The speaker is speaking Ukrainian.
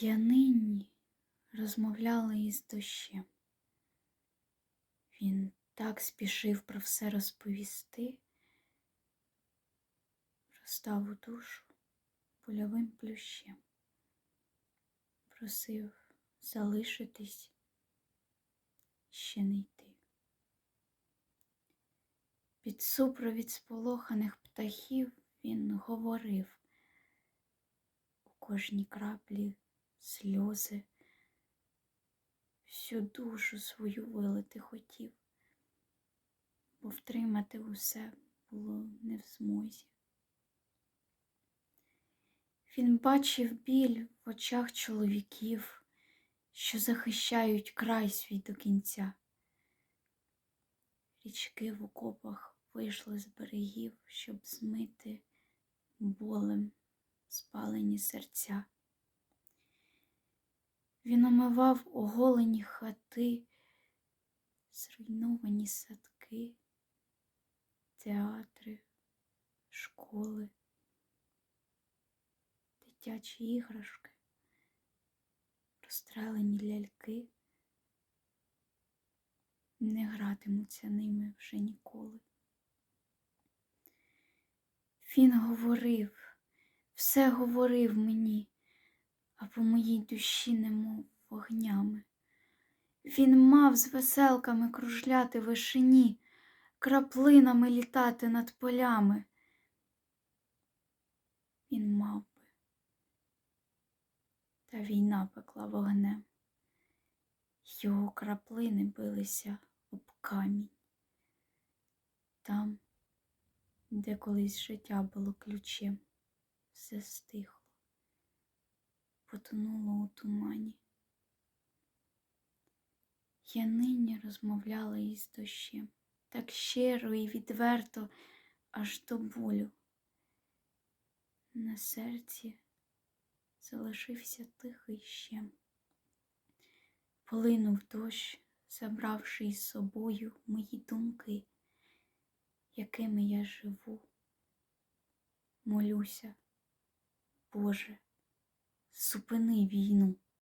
Я нині розмовляла із дощем. Він так спішив про все розповісти, розстав у душу польовим плющем, просив залишитись, ще не йти. Під супровід сполоханих птахів він говорив у кожній краплі сльози, всю душу свою вилити хотів, бо втримати усе було не в змозі. Він бачив біль в очах чоловіків, що захищають край свій до кінця. Річки в окопах вийшли з берегів, щоб змити болем спалені серця. Він омивав оголені хати, зруйновані садки, театри, школи, дитячі іграшки, розстрелені ляльки не гратимуться ними вже ніколи. Він говорив, все говорив мені, а по моїй душі немов вогнями. Він мав з веселками кружляти вишині, краплинами літати над полями. Він мав би, та війна пекла вогнем. Його краплини билися об камінь. Там, де колись життя було ключем, все стихло, потонуло у тумані. Я нині розмовляла із дощем, так щиро і відверто, аж до болю. На серці залишився тихий щем. Полинув дощ, забравши із собою мої думки, якими я живу. Молюся, Боже, зупини війну.